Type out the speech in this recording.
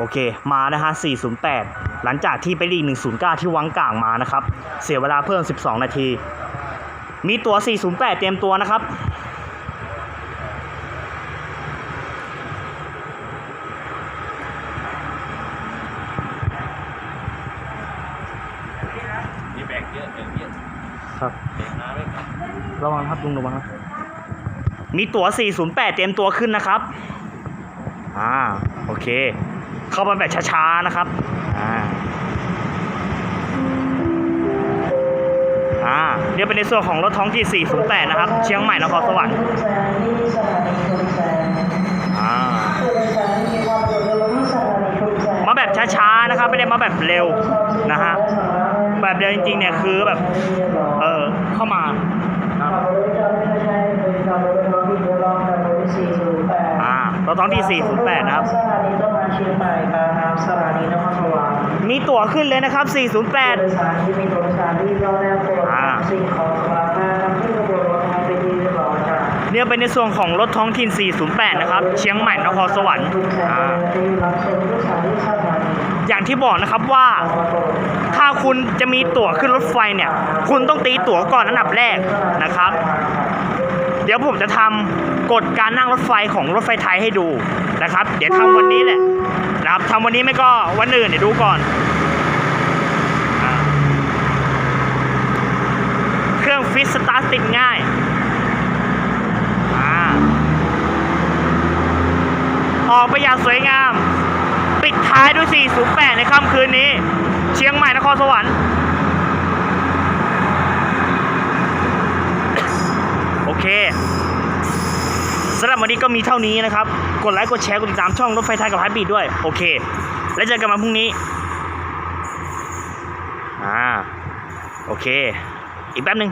โอเคมานะฮะ 408 หลังจากที่ไปลีก109 ที่วังกลางมานะครับ เสียเวลาเพิ่ม 12 นาที มีตั๋ว408 เตรียมตัวนะครับมีแบกเยอะแบกเยอะครับแบกน้ำไว้ก่อนระวังครับลุงระวังนะมีตั๋ว408 เตรียมตัวขึ้นนะครับ อ่า โอเค เข้ามาแบบช้าๆนะครับ อ่า อ่าเดี๋ยเป็นในส่วนของรถท้องที่ 408 นะครับ เชียงใหม่นครสวรรค์ อ่า มาแบบช้าๆนะครับ ไม่ได้มาแบบเร็วนะฮะ แบบเร็วจริงๆเนี่ยคือแบบ เออเข้ามาครับอ่ารถท้องที่ 408 นะครับ สถานีต้นไม้เชียงใหม่ครับสถานีนครสวรรค์มีตั๋วขึ้นเลยนะครับโดย408สารที่มีตัวสารที่เราแนวโปรดอ่า สิ่งของสำหรับการนำขึ้นขบวนรถไฟไปที่เรียบร้อยครับเนี่ยเป็นในส่วนของรถท้องถิ่น 408 นะครับ เชียงใหม่นครสวรรค์ทุกสายอ่าที่รับชมทุกสถานีสถานีอย่างที่บอกนะครับว่าขอโปรดถ้าคุณจะมีตั๋วขึ้นรถไฟเนี่ย คุณต้องตีตั๋วก่อนอันดับแรกนะครับเดี๋ยวผมจะทำกฎการนั่งรถไฟของรถไฟไทยให้ดูนะครับ เดี๋ยวทำวันนี้แหละนะครับทำวันนี้ไม่ก็วันอื่นเดี๋ยวดูก่อนอเครื่องฟิสตาร์ติดง่ายอออกไปอย่างสวยงาม ปิดท้ายด้วย 408 ในค่ำคืนนี้ เชียงใหม่นครสวรรค์ โอเค สำหรับวันนี้ก็มีเท่านี้นะครับ กดไลค์กดแชร์กดติดตามช่องรถไฟไทยกับไฮบีดด้วย โอเค แล้วเจอกันมาพรุ่งนี้ อ่า โอเค อีกแป๊บหนึ่ง